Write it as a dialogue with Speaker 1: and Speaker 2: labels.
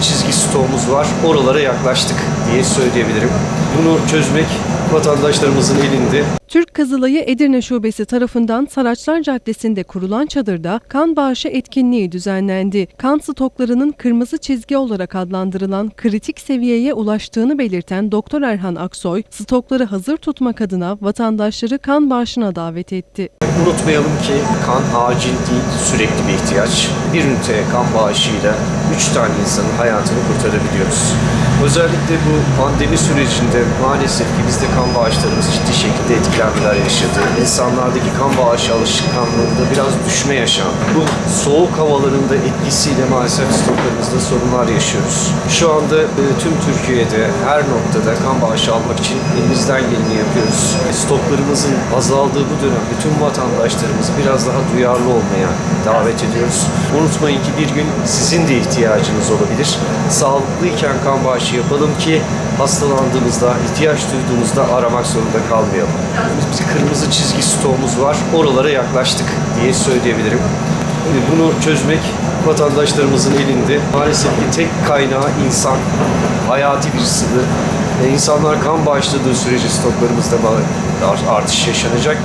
Speaker 1: çizgi stoğumuz var. Oralara yaklaştık diye söyleyebilirim. Bunu çözmek vatandaşlarımızın elinde.
Speaker 2: Türk Kızılayı Edirne Şubesi tarafından Saraçlar Caddesi'nde kurulan çadırda kan bağışı etkinliği düzenlendi. Kan stoklarının kırmızı çizgi olarak adlandırılan kritik seviyeye ulaştığını belirten Doktor Erhan Aksoy, stokları hazır tutmak adına vatandaşları kan bağışına davet etti.
Speaker 1: Unutmayalım ki kan acil değil, sürekli bir ihtiyaç. Bir ünite kan bağışıyla 3 tane insanın hayatını kurtarabiliyoruz. Özellikle bu pandemi sürecinde maalesef ki bizde kan bağışlarımız ciddi şekilde etkilenmeler yaşadı. İnsanlardaki kan bağışı alışkanlığında biraz düşme yaşandı. Bu soğuk havalarında etkisiyle maalesef stoklarımızda sorunlar yaşıyoruz. Şu anda e, tüm Türkiye'de her noktada kan bağışı almak için elimizden geleni yapıyoruz. Stoklarımızın azaldığı bu dönemde tüm vatandaşlarımızı biraz daha duyarlı olmaya davet ediyoruz. Unutmayın ki bir gün sizin de ihtiyacınız olabilir. Sağlıklıyken kan bağışı yapalım ki hastalandığımızda, ihtiyaç duyduğumuzda aramak zorunda kalmayalım. Biz kırmızı çizgi stoğumuz var. Oralara yaklaştık diye söyleyebilirim. Yani Bunu çözmek vatandaşlarımızın elinde. Maalesef ki tek kaynağı insan, hayati bir sıvı. Ve insanlar kan bağışladığı sürece stoklarımızda artış yaşanacak.